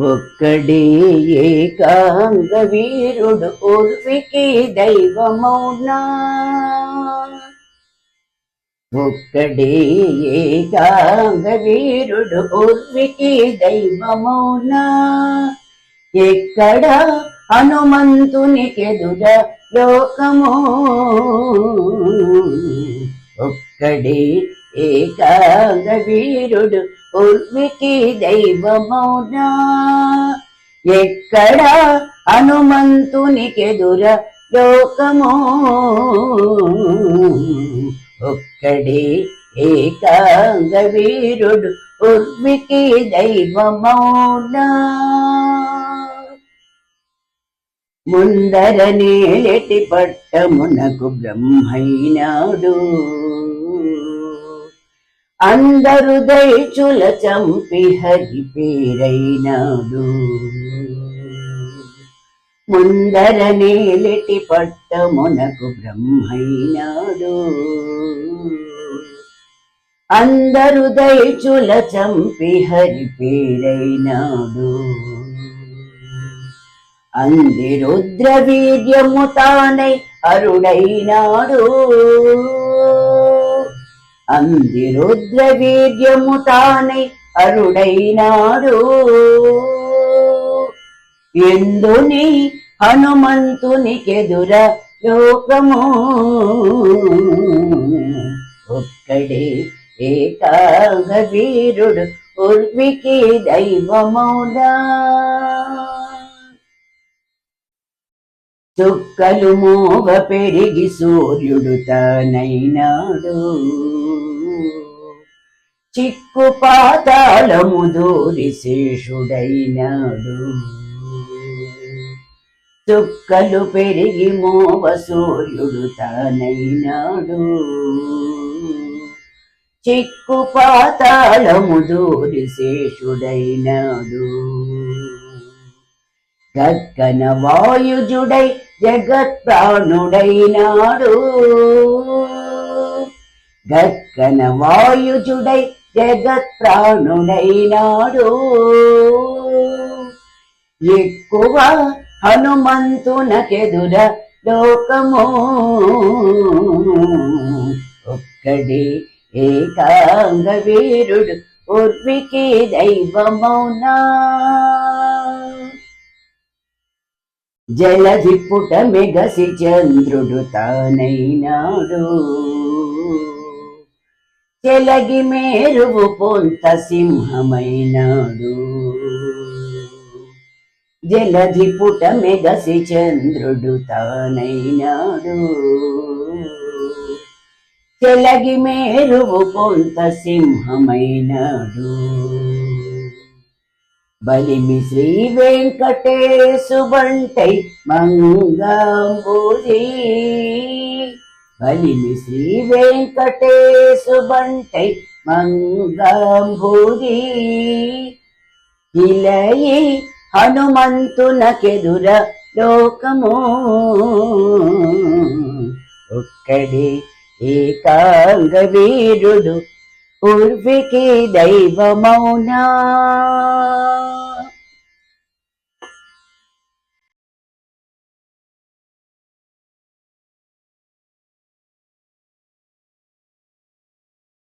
ఒక్కడే ఏకాంగ వీరుడు ఉర్వికి దైవమౌనా? ఒక్కడే ఏకాంగ వీరుడు ఉర్వికి దైవమౌనా? ఎక్కడ హనుమంతునికెదుర లోకము? ఒక్కడే ఏకాంగ వీరుడు ఉర్మికి దైవమౌనా? ఎక్కడ హనుమంతునికెదుర లోకము? ఒక్కడే ఏకాంగ వీరుడు ఉర్మికి దైవమౌనా? ముందర నేలెటి పట్టమునకు బ్రహ్మైనాడు. అందరు దైచుల చంపి హరి పేరైనాడు. ముందర నేలెటి పట్టమునకు బ్రహ్మైనాడు. అందరు దైచుల చంపి హరి పేరైనాడు. అంది రుద్ర వీర్యము తానై అరుడైనాడు. అంది రుద్ర వీర్యము తానై అరుడైనాడు. ఎందుని హనుమంతునికెదుర లోకము ఒక్కడే ఏకాంగ వీరుడు ఉర్వికి దైవమౌనా? చుక్కలు మోగ పెరిగి సూర్యుడు తనైనాడు. చిక్కు పాతాళము దూరి శేషుడైనాడు. చుక్కలు పెరిగి మోగ సూర్యుడు తనైనాడు. చిక్కు పాతాళము దూరి శేషుడైనాడు. గగ్గన వాయుజుడై జగత్ గక్కన వాయుజుడై జగత్ప్రాణుడైనాడు. ఎక్కువ హనుమంతునకెదుర లోకము. ఒక్కడే ఏకాంగ వీరుడు ఉర్వికి దైవమౌనా. జలధిపుట మెగసి చంద్రుడు తానైనాడు. చెలగి మేరువు పొంత సింహమైనాడు. జలధిపుట మెగసి చంద్రుడు తానైనాడు. చెలగి మేరువు పొంత సింహమైనాడు. బలిమి శ్రీ వెంకటేశు బంటై మంగంబూరి బలిమి శ్రీ వెంకటేశు బంటై మంగంబూరి ఇలయి హనుమంతునకెదుర లోకము. ఒక్కడే ఏకాంగ వీరుడు ఉర్వికి దైవమౌనా.